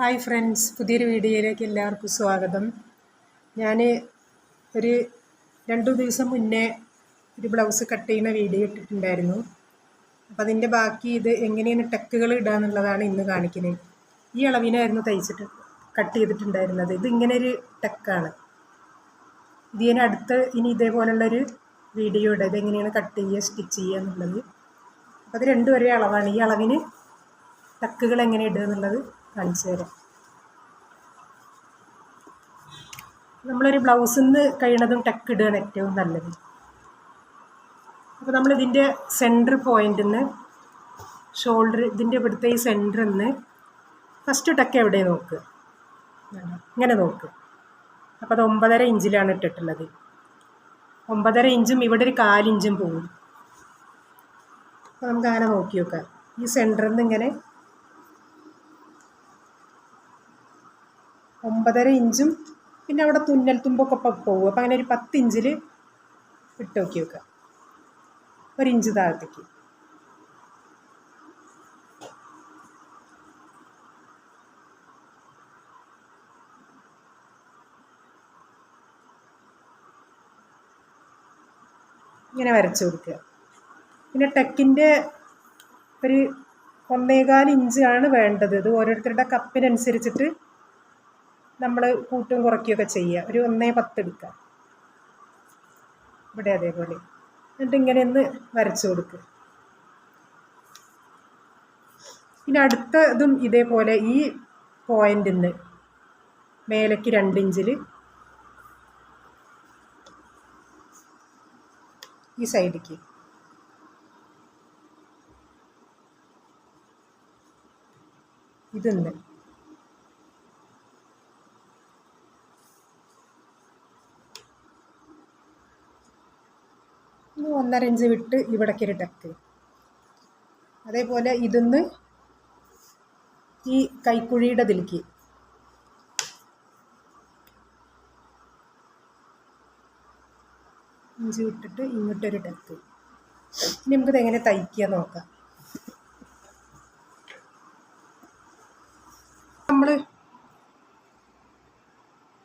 Hi friends പുതിയൊരു വീഡിയോയിലേക്ക് എല്ലാവർക്കും സ്വാഗതം. ഞാൻ ഒരു രണ്ടു ദിവസം മുന്നേ ഒരു ബ്ലൗസ് കട്ട് ചെയ്യുന്ന വീഡിയോ ഇട്ടിട്ടുണ്ടായിരുന്നു. അപ്പോൾ അതിന്റെ ബാക്കി ഇത് എങ്ങനെയാണ് ടെക്കുകൾ ഇടുക എന്നുള്ളതാണ് ഇന്ന് കാണിക്കുന്നത്. ഈ അളവിനായിരുന്നു തയ്ച്ചിട്ട് കട്ട് ചെയ്തിട്ടുണ്ടായിരുന്നത്. ഇത് ഇങ്ങനെ ഒരു ടെക്കാണ്. ഇത് ഞാൻ അടുത്ത് ഇനി ഇതേപോലുള്ളൊരു വീഡിയോ ഇടുക. ഇതെങ്ങനെയാണ് കട്ട് ചെയ്യുക സ്റ്റിച്ച് ചെയ്യുക എന്നുള്ളത്. അപ്പോൾ അത് രണ്ടും ഒരേ അളവാണ്. ഈ അളവിന് ടക്കുകൾ എങ്ങനെ ഇടുക എന്നുള്ളത് കാണിച്ചു തരാം നമ്മളൊരു ബ്ലൗസിൽ നിന്ന് കഴിയണതും ടെക്ക് ഇടുകയാണ് ഏറ്റവും നല്ലത്. അപ്പോൾ നമ്മളിതിന്റെ സെന്റർ പോയിന്റിൽ നിന്ന് ഷോൾഡർ ഇതിന്റെ ഇവിടുത്തെ ഈ സെന്ററിൽ നിന്ന് ഫസ്റ്റ് ടെക്ക് എവിടെ നോക്ക്? ഇങ്ങനെ നോക്ക്. അപ്പോൾ അത് ഒമ്പതര ഇഞ്ചിലാണ് ഇട്ടിട്ടുള്ളത്. ഒമ്പതര ഇഞ്ചും ഇവിടെ ഒരു കാലിഞ്ചും പോകും അപ്പോൾ നമുക്ക് അങ്ങനെ നോക്കി നോക്കാം. ഈ സെന്ററിൽ നിന്ന് ഇങ്ങനെ ഒമ്പതര ഇഞ്ചും പിന്നെ അവിടെ തുന്നൽ തുമ്പൊക്കെ പോകും അപ്പം അങ്ങനെ ഒരു പത്ത് ഇഞ്ചിൽ ഇട്ട് നോക്കി വെക്കുക ഒരു ഇഞ്ച് താഴത്തേക്ക്. ഇങ്ങനെ വരച്ചു കൊടുക്കുക. പിന്നെ ടെക്കിന്റെ ഒരു ഒന്നേകാൽ ഇഞ്ചാണ് വേണ്ടത്. ഇത് ഓരോരുത്തരുടെ കപ്പിനനുസരിച്ചിട്ട് നമ്മൾ കൂട്ടും കുറയ്ക്കുകയൊക്കെ ചെയ്യുക. ഒരു ഒന്നേ പത്ത് എടുക്കുക. ഇവിടെ അതേപോലെ. എന്നിട്ട് ഇങ്ങനെ ഒന്ന് വരച്ചു കൊടുക്കുക പിന്നെ അടുത്തതും ഇതേപോലെ ഈ പോയിന്റിൽ നിന്ന് മേലേക്ക് രണ്ടിഞ്ചിൽ ഈ സൈഡിലേക്ക് ഇതുണ്ട് ഒന്നര ഇഞ്ച് വിട്ട് ഇവിടേക്ക് ടക്ക് അതേപോലെ ഇതിന്ന് ഈ കൈക്കുഴിയുടെ ഇതിലേക്ക്. ഇഞ്ചി വിട്ടിട്ട് ഇങ്ങോട്ടൊരു ടക്ക് ഇനി നമുക്കിത് എങ്ങനെ തയ്ക്കുക നോക്കാം. നമ്മൾ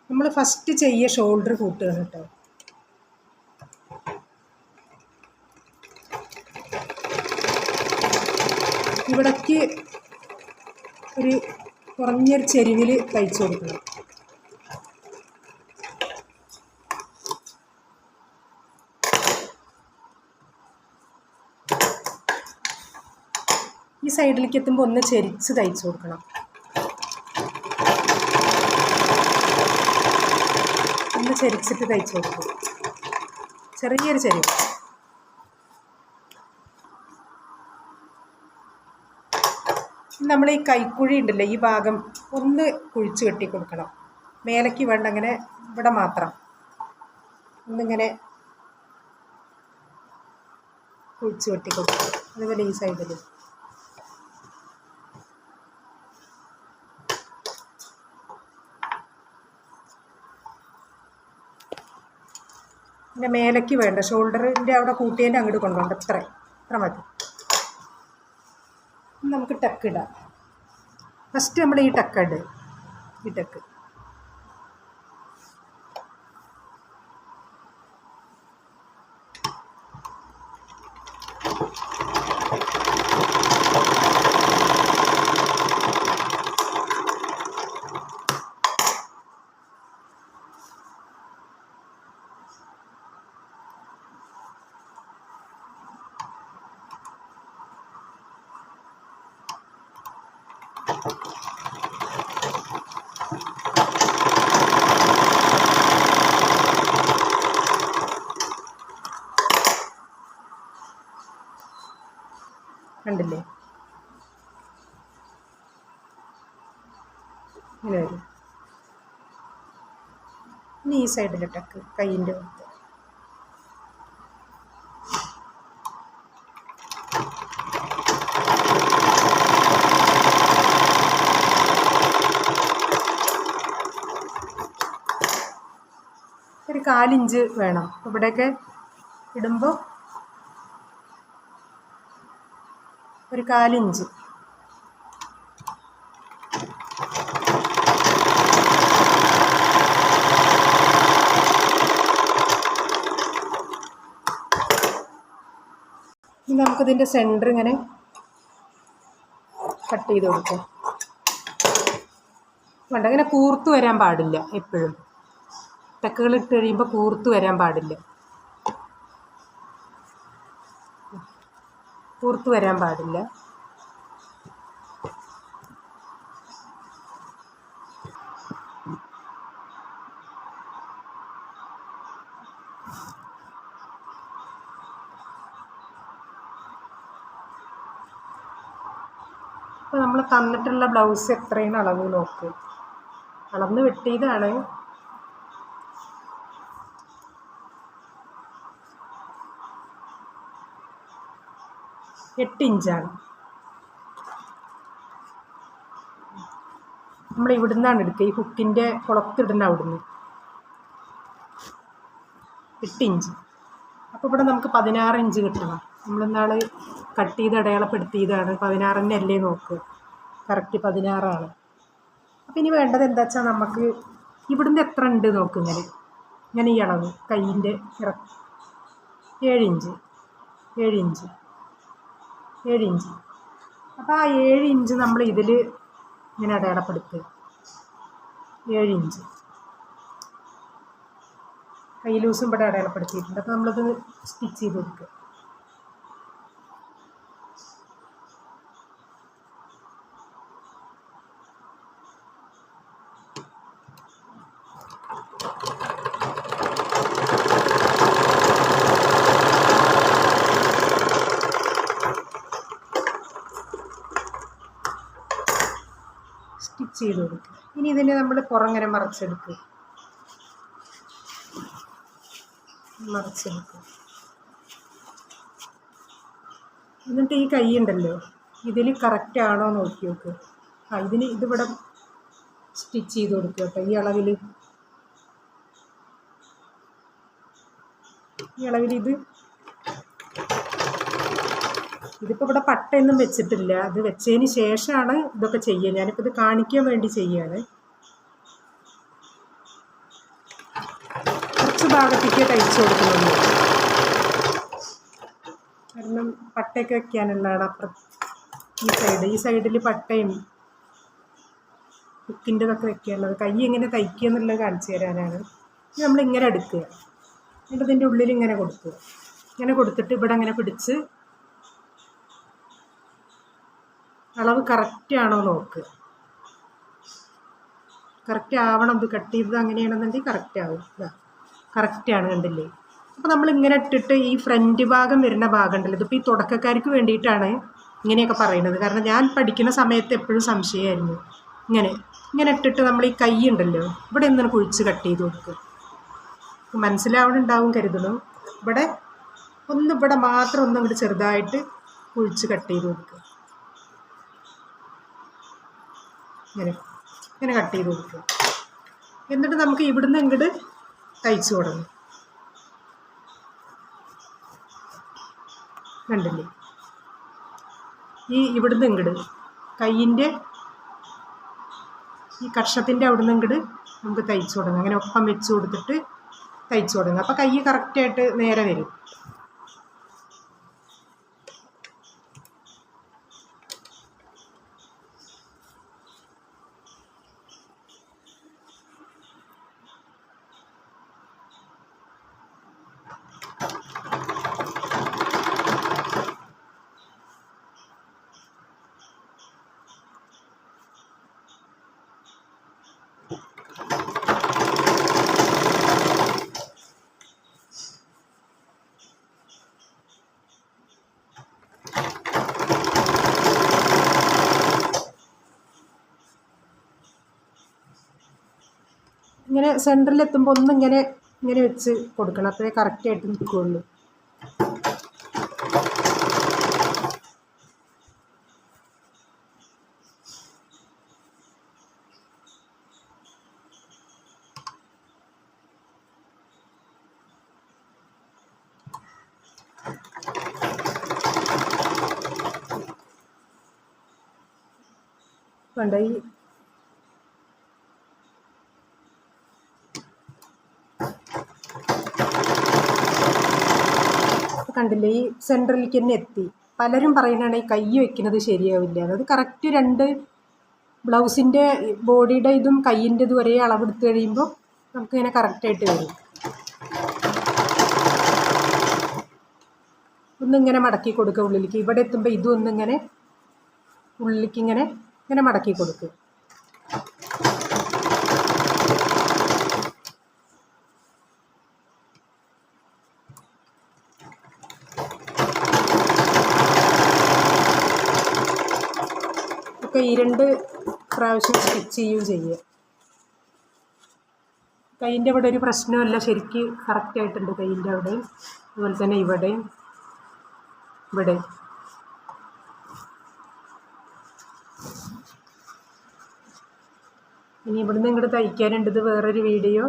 നമ്മൾ ഫസ്റ്റ് ചെയ്യുക ഷോൾഡർ കൂട്ടുക കേട്ടോ ഇവിടേക്ക് ഒരു കുറഞ്ഞൊരു ചെരുവിൽ തയ്ച്ചു കൊടുക്കണം. ഈ സൈഡിലേക്ക് എത്തുമ്പോൾ ഒന്ന് ചെരിച്ച് തയ്ച്ചു കൊടുക്കണം. ഒന്ന് ചെരിച്ചിട്ട് തയ്ച്ചു കൊടുക്കും ചെറിയൊരു ചെരിവ്. നമ്മൾ ഈ കൈക്കുഴി ഉണ്ടല്ലോ ഈ ഭാഗം ഒന്ന് കുഴിച്ച് കെട്ടി കൊടുക്കണം. മേലേക്ക് വേണ്ട അങ്ങനെ ഇവിടെ മാത്രം. ഒന്നിങ്ങനെ കുഴിച്ച് കെട്ടി കൊടുക്കണം. അതുപോലെ ഈ സൈഡിൽ പിന്നെ മേലേക്ക് വേണ്ട ഷോൾഡറിന്റെ അവിടെ കൂട്ടിയതിന്റെ അങ്ങോട്ട് കൊണ്ടുപോകണ്ട ഇത്ര ഇത്ര മതി. നമുക്ക് ടക്ക് ഇടാം. ഫസ്റ്റ് നമ്മൾ ഈ ടക്ക് ഇടുക ഈ ടക്ക് കണ്ടില്ലേ? ഇങ്ങനെ വരും. ഇനി ഈ സൈഡിലിട്ടക്ക് കയ്യിന്റെ പുറത്ത്. നാലിഞ്ച് വേണം. ഇവിടെയൊക്കെ ഇടുമ്പോൾ ഒരു കാലിഞ്ച്. നമുക്കിതിന്റെ സെന്റർ ഇങ്ങനെ കട്ട് ചെയ്ത് കൊടുക്കാം. വേണ്ട ഇങ്ങനെ കൂർത്ത് വരാൻ പാടില്ല എപ്പോഴും. തെക്കുകൾ ഇട്ട് കഴിയുമ്പോൾ കൂർത്ത് വരാൻ പാടില്ല. കൂർത്ത് വരാൻ പാടില്ല. നമ്മൾ തന്നിട്ടുള്ള ബ്ലൗസ് എത്രയാണ് അളവ് നോക്ക്. അളന്ന് വെട്ടിയതാണ്. എട്ട് ഇഞ്ചാണ്. നമ്മൾ ഇവിടുന്നാണ് എടുക്കുക ഈ ഹുക്കിന്റെ കുളത്തിടുന്ന അവിടുന്ന്. എട്ട് ഇഞ്ച്. അപ്പോൾ ഇവിടെ നമുക്ക് പതിനാറ് ഇഞ്ച് കിട്ടണം. നമ്മളിന്നാൾ കട്ട് ചെയ്ത് അടയാളപ്പെടുത്തിയതാണ്. പതിനാറിന്റെ അല്ലേ നോക്ക്. കറക്റ്റ് പതിനാറാണ്. അപ്പോൾ ഇനി വേണ്ടത് എന്താ വെച്ചാൽ നമുക്ക് ഇവിടുന്ന് എത്ര ഉണ്ട് നോക്ക് ഇങ്ങനെ. ഇങ്ങനെ ഈ അളവ്. കയ്യിന്റെ ഇറ ഏഴിഞ്ച് ഇഞ്ച്. ഏഴ് ഇഞ്ച്. അപ്പോൾ ആ ഏഴ് ഇഞ്ച് നമ്മൾ ഇതിൽ ഇങ്ങനെ അടയാളപ്പെടുത്തുക. ഏഴ് ഇഞ്ച്. കൈ ലൂസും ഇവിടെ അടയാളപ്പെടുത്തിയിട്ടുണ്ട്. അപ്പോൾ നമ്മളത് സ്റ്റിച്ച് ചെയ്ത് കൊടുക്കുക സ്റ്റിച്ച് ചെയ്ത് കൊടുക്കുക ഇനി ഇതിനെ നമ്മൾ പുറങ്ങനെ മറച്ചെടുക്കുക മറച്ചെടുക്കുക എന്നിട്ട് ഈ കൈ ഉണ്ടല്ലോ ഇതിൽ കറക്റ്റ് ആണോ നോക്കി നോക്ക്. ആ ഇതിന് ഇതിവിടെ സ്റ്റിച്ച് ചെയ്ത് കൊടുക്കുക കേട്ടോ ഈ അളവിൽ ഈ അളവിൽ ഇത് ഇതിപ്പോൾ ഇവിടെ പട്ടയൊന്നും വെച്ചിട്ടില്ല. അത് വെച്ചതിന് ശേഷമാണ് ഇതൊക്കെ ചെയ്യുക. ഞാനിപ്പോൾ ഇത് കാണിക്കാൻ വേണ്ടി ചെയ്യുകയാണ്. കുറച്ച് ഭാഗത്തേക്ക് തയ്ച്ചു കൊടുക്കുന്നുള്ളൂ കാരണം പട്ടയൊക്കെ വെക്കാനുള്ളതാണ് അപ്പുറം ഈ സൈഡ്. ഈ സൈഡിൽ പട്ടയും ഹുക്കിന്റെതൊക്കെ വെക്കാനുള്ളത്. കൈ എങ്ങനെ തയ്ക്കുക എന്നുള്ളത് കാണിച്ചു തരാനാണ്. നമ്മളിങ്ങനെ എടുക്കുക. എന്നിട്ട് ഇതിന്റെ ഉള്ളിൽ ഇങ്ങനെ കൊടുക്കുക. ഇങ്ങനെ കൊടുത്തിട്ട് ഇവിടെ അങ്ങനെ പിടിച്ച് അളവ് കറക്റ്റ് ആണോ നോക്കുക കറക്റ്റ് ആവണം ഇത് കട്ട് ചെയ്തത് അങ്ങനെയാണെന്നുണ്ടെങ്കിൽ കറക്റ്റ് ആവും. ഇതാ. കറക്റ്റാണ് കണ്ടില്ലേ? അപ്പോൾ നമ്മൾ ഇങ്ങനെ ഇട്ടിട്ട് ഈ ഫ്രണ്ട് ഭാഗം വരുന്ന ഭാഗം ഉണ്ടല്ലോ ഇതിപ്പോൾ ഈ തുടക്കക്കാർക്ക് വേണ്ടിയിട്ടാണ് ഇങ്ങനെയൊക്കെ പറയുന്നത്. കാരണം ഞാൻ പഠിക്കുന്ന സമയത്ത് എപ്പോഴും സംശയമായിരുന്നു. ഇങ്ങനെ ഇങ്ങനെ ഇട്ടിട്ട് നമ്മൾ ഈ കൈ ഉണ്ടല്ലോ ഇവിടെ നിന്ന് കുഴിച്ച് കട്ട് ചെയ്ത് കൊടുക്കുക മനസ്സിലാവണുണ്ടാവും കരുതുന്നു ഇവിടെ ഒന്ന് ഇവിടെ മാത്രം ഒന്നും ഇവിടെ ചെറുതായിട്ട് കുഴിച്ച് കട്ട് ചെയ്ത് കൊടുക്കുക ഇങ്ങനെ ഇങ്ങനെ കട്ട് ചെയ്ത് കൊടുക്കുക. എന്നിട്ട് നമുക്ക് ഇവിടുന്ന് ഇങ്ങോട്ട് തയ്ച്ചു തുടങ്ങും. കണ്ടില്ലേ? ഈ ഇവിടുന്ന് ഇങ്ങോട്ട് കയ്യിന്റെ ഈ കർഷത്തിന്റെ അവിടുന്ന് ഇങ്ങോട്ട് നമുക്ക് തയ്ച്ചു തുടങ്ങാം. അങ്ങനെ ഒപ്പം വെച്ച് കൊടുത്തിട്ട് തയ്ച്ചു തുടങ്ങാം. അപ്പോൾ കൈ കറക്റ്റായിട്ട് നേരെ വരും. ഇങ്ങനെ സെന്ററിൽ എത്തുമ്പോൾ ഒന്ന് ഇങ്ങനെ ഇങ്ങനെ വെച്ച് കൊടുക്കണം. അപ്പോഴേ കറക്റ്റായിട്ട് നിൽക്കുകയുള്ളൂ വേണ്ട ഈ കണ്ടില്ലേ? ഈ സെൻട്രലിലേക്ക് തന്നെ എത്തി. പലരും പറയുന്നതാണ് ഈ കൈ വെക്കുന്നത് ശരിയാവില്ല. അത് കറക്റ്റ് രണ്ട് ബ്ലൗസിന്റെ ബോഡിയുടെ ഇതും കയ്യിന്റെ ഇതും ഒരേ അളവെടുത്ത് കഴിയുമ്പോൾ നമുക്കിങ്ങനെ കറക്റ്റായിട്ട് വരും. ഒന്നിങ്ങനെ മടക്കി കൊടുക്കുക ഉള്ളിലേക്ക്. ഇവിടെ എത്തുമ്പോൾ ഇതും ഒന്നിങ്ങനെ ഉള്ളിലേക്ക് ഇങ്ങനെ ഇങ്ങനെ മടക്കി കൊടുക്കുക. ഈ രണ്ട് പ്രാവശ്യം സ്റ്റിച്ച് ചെയ്യുകയും ചെയ്യുക കൈയിന്റെ അവിടെ ഒരു പ്രശ്നമല്ല ശരിക്ക് കറക്റ്റായിട്ടുണ്ട് കൈയിന്റെ അവിടെയും അതുപോലെ തന്നെ ഇവിടെയും ഇവിടെ. ഇനി ഇവിടുന്ന് ഇങ്ങോട്ട് തയ്ക്കാനുണ്ടത് വേറൊരു വീഡിയോ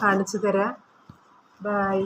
കാണിച്ചു തരാം. ബായ്